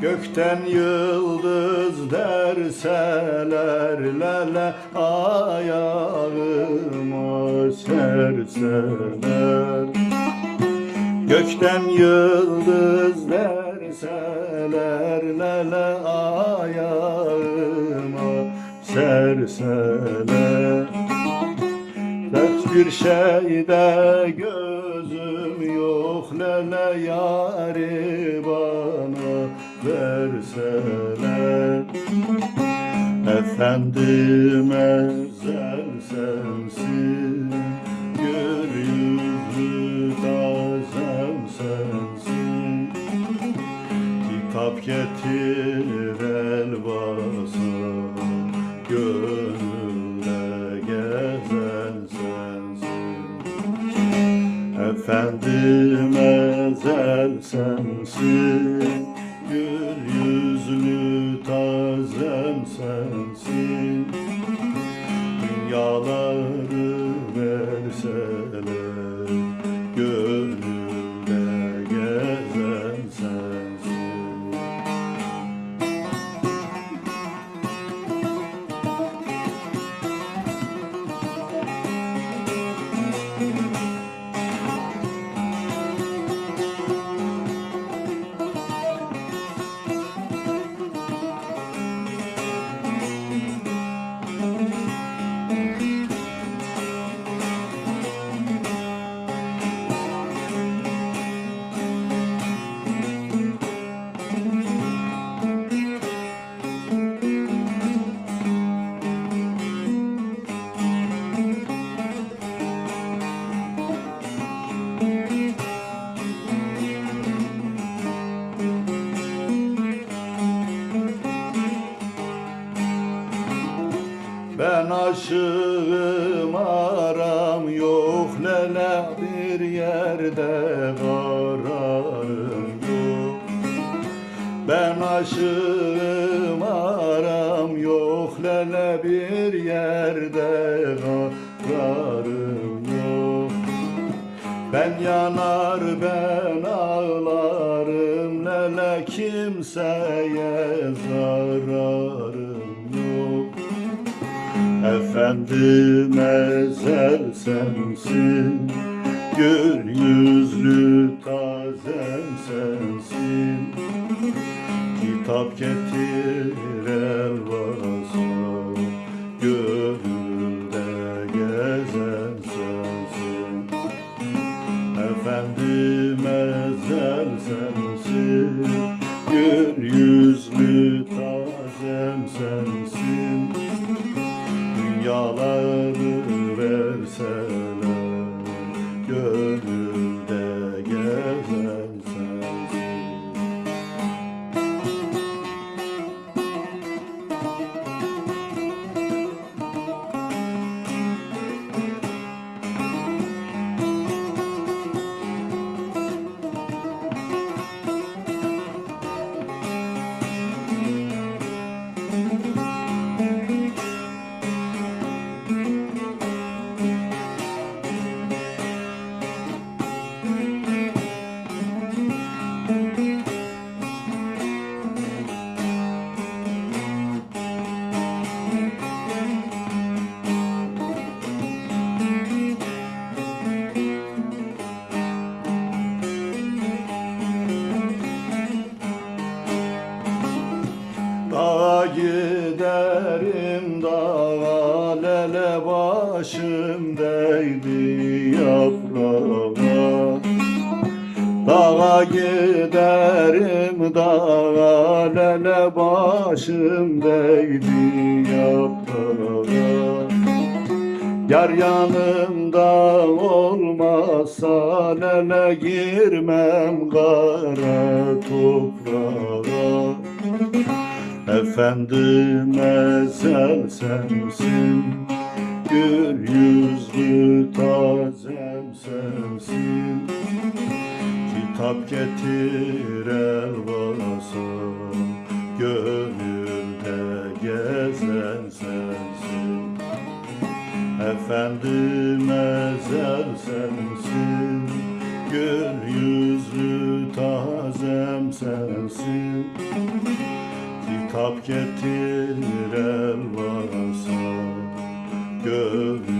Gökten yıldız derseler lele ayağıma serseler. Gökten yıldız derseler lele ayağıma serseler Dert bir şeyde gözüm yok lele yari bana verseler Efendim ezel sensin Gör yüzlü tazem sensin. Kitap getir el Efendim ezel sensin Gül yüzlü tazem sensin. Dünyaları verseler Gönlümde aşığım aram yok lele bir yerde kararım yok. Ben aşığım aram yok lele bir yerde kararım yok. Ben yanar ben ağlarım lele kimseye zararım yok Efendim ezel sensin Gül yüzlü tazem sensin. Kitap getir el basa Gönülde gezen sensin. Efendim ezel sensin Gül yüzlü giderim dağa lele başım değdi yaprağa Dağa giderim dağa lele başım değdi yaprağa Yar yanımda olmazsa lele girmem kara toprağa Efendim ezel sensin Gül yüzlü tazem sensin. Kitap getir el basa Gönülde gezen sensin. Efendim ezel sensin Gül yüzlü tazem sensin Tap getir el varsa Gönül